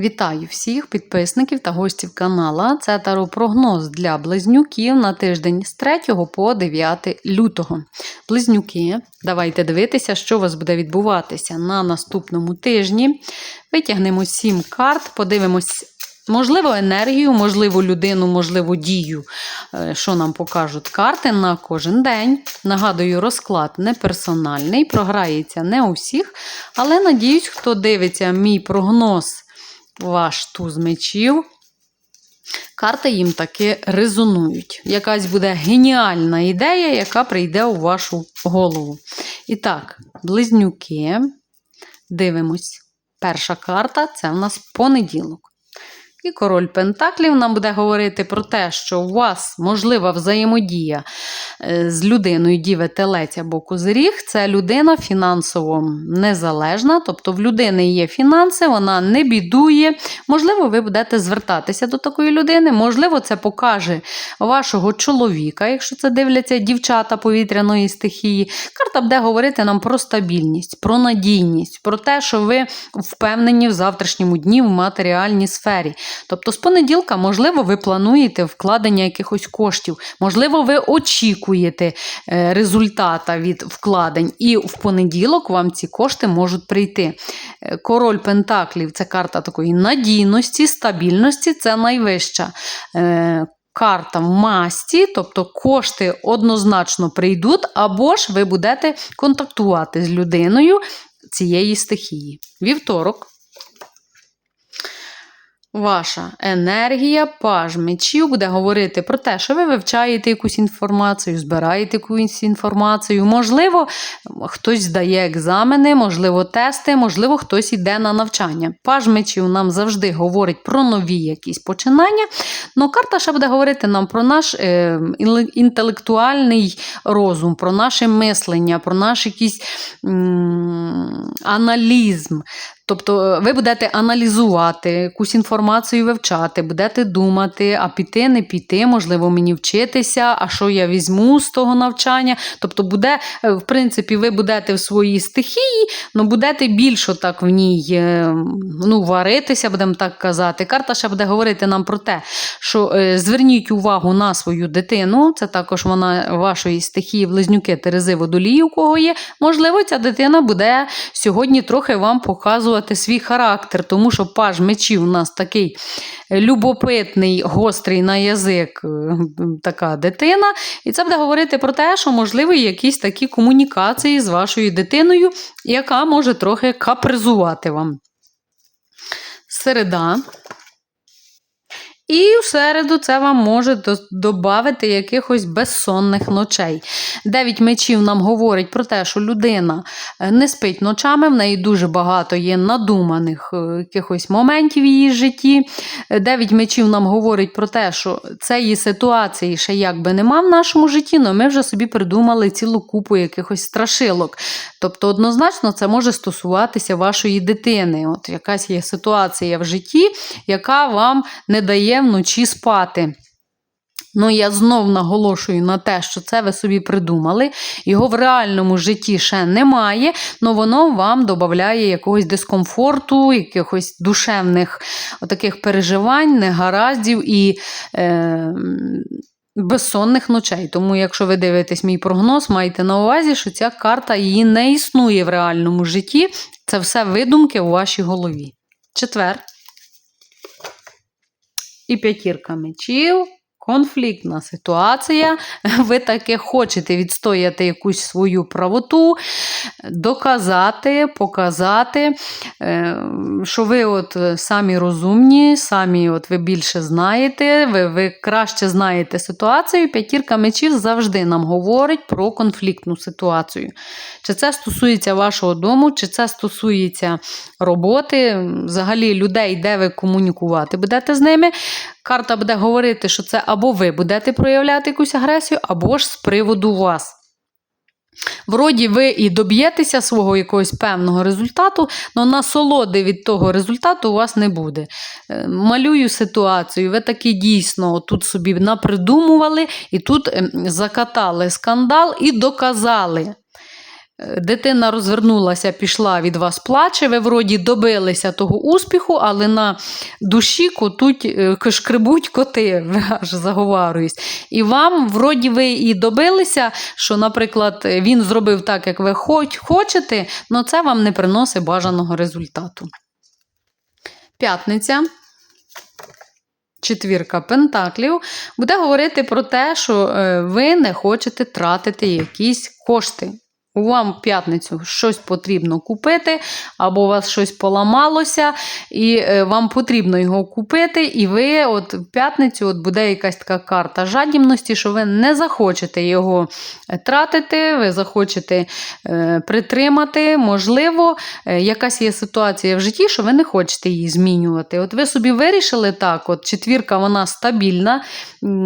Вітаю всіх підписників та гостів канала. Це таропрогноз для близнюків на тиждень з 3 по 9 лютого. Близнюки, давайте дивитися, що у вас буде відбуватися на наступному тижні. Витягнемо 7 карт, подивимось. Можливо, енергію, можливо, людину, можливо, дію, е, що нам покажуть карти на кожен день. Нагадую, розклад не персональний, програється не у всіх, але надіюсь, хто дивиться мій прогноз, ваш туз мечів. Карти їм таки резонують. Якась буде геніальна ідея, яка прийде у вашу голову. І так, близнюки. Дивимось. Перша карта це в нас понеділок. І король Пентаклів нам буде говорити про те, що у вас можлива взаємодія е, з людиною Діве Телець або Козиріг. Це людина фінансово незалежна, тобто в людини є фінанси, вона не бідує. Можливо, ви будете звертатися до такої людини, можливо, це покаже вашого чоловіка, якщо це дивляться дівчата повітряної стихії. Карта буде говорити нам про стабільність, про надійність, про те, що ви впевнені в завтрашньому дні в матеріальній сфері. Тобто, з понеділка, можливо, ви плануєте вкладення якихось коштів, можливо, ви очікуєте е, результата від вкладень, і в понеділок вам ці кошти можуть прийти. Е, Король Пентаклів це карта такої надійності, стабільності, це найвища. е, Карта в масті, тобто кошти однозначно прийдуть, або ж ви будете контактувати з людиною цієї стихії. Вівторок. Ваша енергія, паж мечів буде говорити про те, що ви вивчаєте якусь інформацію, збираєте якусь інформацію. Можливо, хтось здає екзамени, можливо, тести, можливо, хтось йде на навчання. Паж мечів нам завжди говорить про нові якісь починання. Ну, карта ще буде говорити нам про наш е, інтелектуальний розум, про наше мислення, про наш якийсь м, аналізм. Тобто е, ви будете аналізувати якусь інформацію вивчати, будете думати, а піти, не піти, можливо, мені вчитися, а що я візьму з того навчання. Тобто, буде, е, в принципі, ви будете в своїй стихії, але будете більше так в ній е, ну, варитися, будемо так казати. Карта ще буде говорити нам про те, що зверніть увагу на свою дитину. Це також вона вашої стихії, близнюки, Терези, водолії, у кого є. Можливо, ця дитина буде сьогодні трохи вам показувати свій характер, тому що паж мечів у нас такий любопитний, гострий на язик, е, така дитина. І це буде говорити про те, що можливі якісь такі комунікації з вашою дитиною, яка може трохи капризувати вам. Середа. І в середу це вам може додати якихось безсонних ночей. Дев'ять мечів нам говорить про те, що людина е, не спить ночами, в неї дуже багато є надуманих е, якихось моментів в її житті. Е, Дев'ять мечів нам говорить про те, що цієї ситуації ще якби нема в нашому житті, але ми вже собі придумали цілу купу якихось страшилок. Тобто, однозначно, це може стосуватися вашої дитини. От якась є ситуація в житті, яка вам не дає вночі спати. Ну, я знов наголошую на те, що це ви собі придумали. Його в реальному житті ще немає, але воно вам додає якогось дискомфорту, якихось душевних таких переживань, негараздів і. Е, Безсонних ночей. Тому, якщо ви дивитесь мій прогноз, майте на увазі, що ця карта її не існує в реальному житті. Це все видумки у вашій голові. Четвер. І п'ятірка мечів. Конфліктна ситуація. Ви таки хочете відстояти якусь свою правоту, доказати, показати, е, що ви от самі розумні, самі от ви більше знаєте, ви, ви краще знаєте ситуацію. П'ятірка мечів завжди нам говорить про конфліктну ситуацію. Чи це стосується вашого дому, чи це стосується роботи, взагалі людей, де ви комунікувати будете з ними. Карта буде говорити, що це або ви будете проявляти якусь агресію, або ж з приводу вас. Вроді ви і доб'єтеся свого якогось певного результату, але насолоди від того результату у вас не буде. Е, Малюю ситуацію, ви таки дійсно тут собі напридумували і тут ем, закатали скандал і доказали. Дитина розвернулася, пішла від вас плаче, ви вроді добилися того успіху, але на душі котуть, е, шкребуть коти, аж заговарююсь. І вам, вроді, ви і добилися, що, наприклад, він зробив так, як ви хоч, хочете, але це вам не приносить бажаного результату. П'ятниця. Четвірка пентаклів буде говорити про те, що е, ви не хочете тратити якісь кошти. Вам в п'ятницю щось потрібно купити, або у вас щось поламалося, і е, вам потрібно його купити, і ви от в п'ятницю от буде якась така карта жадібності, що ви не захочете його е, тратити, ви захочете е, притримати. Можливо, е, якась є ситуація в житті, що ви не хочете її змінювати. От ви собі вирішили так, от четвірка вона стабільна,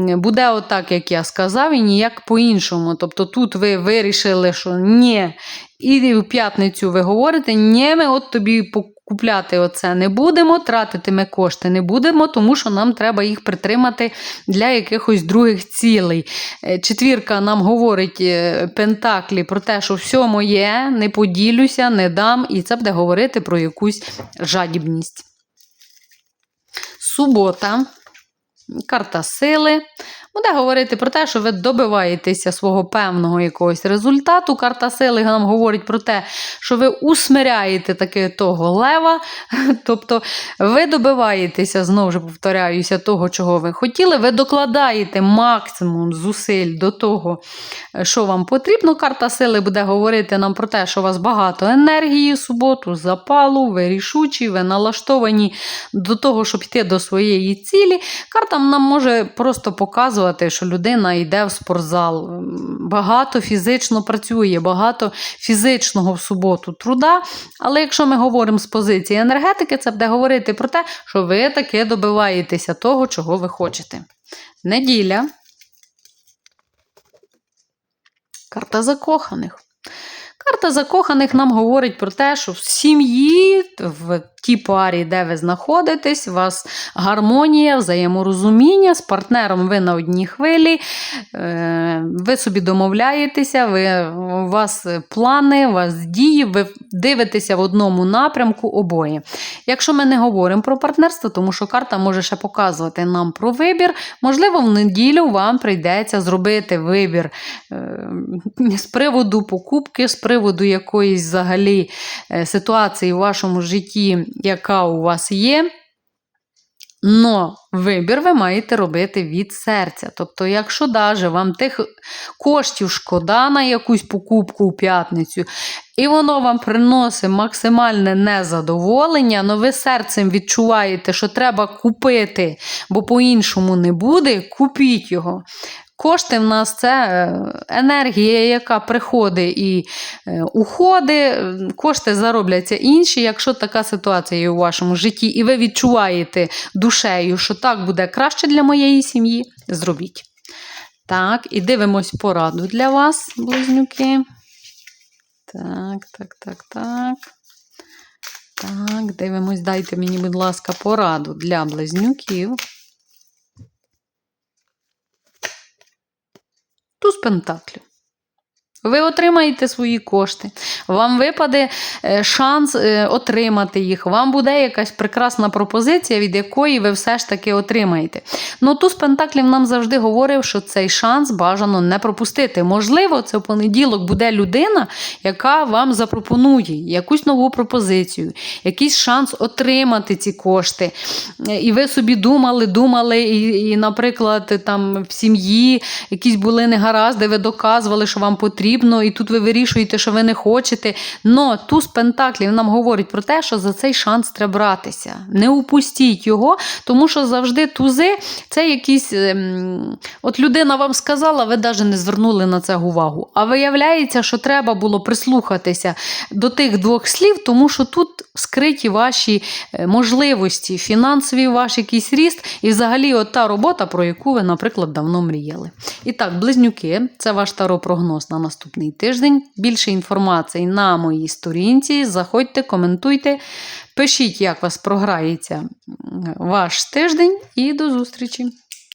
буде отак, як я сказав, і ніяк по-іншому. Тобто тут ви вирішили, що ні. І в п'ятницю ви говорите, ні, ми от тобі купляти оце не будемо, тратити ми кошти не будемо, тому що нам треба їх притримати для якихось других цілей. Е, Четвірка нам говорить е, Пентаклі про те, що все моє, не поділюся, не дам, і це буде говорити про якусь жадібність. Субота, карта сили. Буде говорити про те, що ви добиваєтеся свого певного якогось результату. Карта сили нам говорить про те, що ви усмиряєте таки того лева. Тобто ви добиваєтеся, знову ж повторяюся, того, чого ви хотіли. Ви докладаєте максимум зусиль до того, що вам потрібно. Карта сили буде говорити нам про те, що у вас багато енергії суботу, запалу, ви рішучі, ви налаштовані до того, щоб йти до своєї цілі. Карта нам може просто показувати, що людина йде в спортзал, багато фізично працює, багато фізичного в суботу труда. Але якщо ми говоримо з позиції енергетики, це буде говорити про те, що ви таки добиваєтеся того, чого ви хочете. Неділя. Карта закоханих. Карта закоханих нам говорить про те, що в сім'ї, в тій парі, де ви знаходитесь, у вас гармонія, взаєморозуміння, з партнером ви на одній хвилі, е, ви собі домовляєтеся, ви, у вас плани, у вас дії, ви дивитеся в одному напрямку обоє. Якщо ми не говоримо про партнерство, тому що карта може ще показувати нам про вибір, можливо, в неділю вам прийдеться зробити вибір е, з приводу покупки, з приводу якоїсь взагалі е, ситуації в вашому житті, яка у вас є. Но вибір ви маєте робити від серця. Тобто, якщо даже вам тих коштів шкода на якусь покупку у п'ятницю, і воно вам приносить максимальне незадоволення, але ви серцем відчуваєте, що треба купити, бо по-іншому не буде, купіть його. Кошти в нас це е, енергія, яка приходить і е, уходить. Кошти заробляться інші. Якщо така ситуація є у вашому житті, і ви відчуваєте душею, що так буде краще для моєї сім'ї, зробіть. Так, і дивимось пораду для вас, близнюки. Так, так, так, так. Так, дивимось, дайте мені, будь ласка, пораду для близнюків. Туз пентаклів. Ви отримаєте свої кошти, вам випаде е, шанс е, отримати їх. Вам буде якась прекрасна пропозиція, від якої ви все ж таки отримаєте. Ну туз пентаклів нам завжди говорив, що цей шанс бажано не пропустити. Можливо, це в понеділок буде людина, яка вам запропонує якусь нову пропозицію, якийсь шанс отримати ці кошти. І ви собі думали, думали, і, і наприклад, там в сім'ї якісь були негаразди, ви доказували, що вам потрібно, і тут ви вирішуєте, що ви не хочете. Но туз пентаклів нам говорить про те, що за цей шанс треба братися. Не упустіть його, тому що завжди тузи це якісь. ем, От людина вам сказала, ви навіть не звернули на це увагу. А виявляється, що треба було прислухатися до тих двох слів, тому що тут скриті ваші е, можливості, фінансовий ваш якийсь ріст, і взагалі от та робота, про яку ви, наприклад, давно мріяли. І так, близнюки, це ваш таропрогноз на наступний тиждень. Більше інформації на моїй сторінці. Заходьте, коментуйте, пишіть, як вас програється ваш тиждень, і до зустрічі!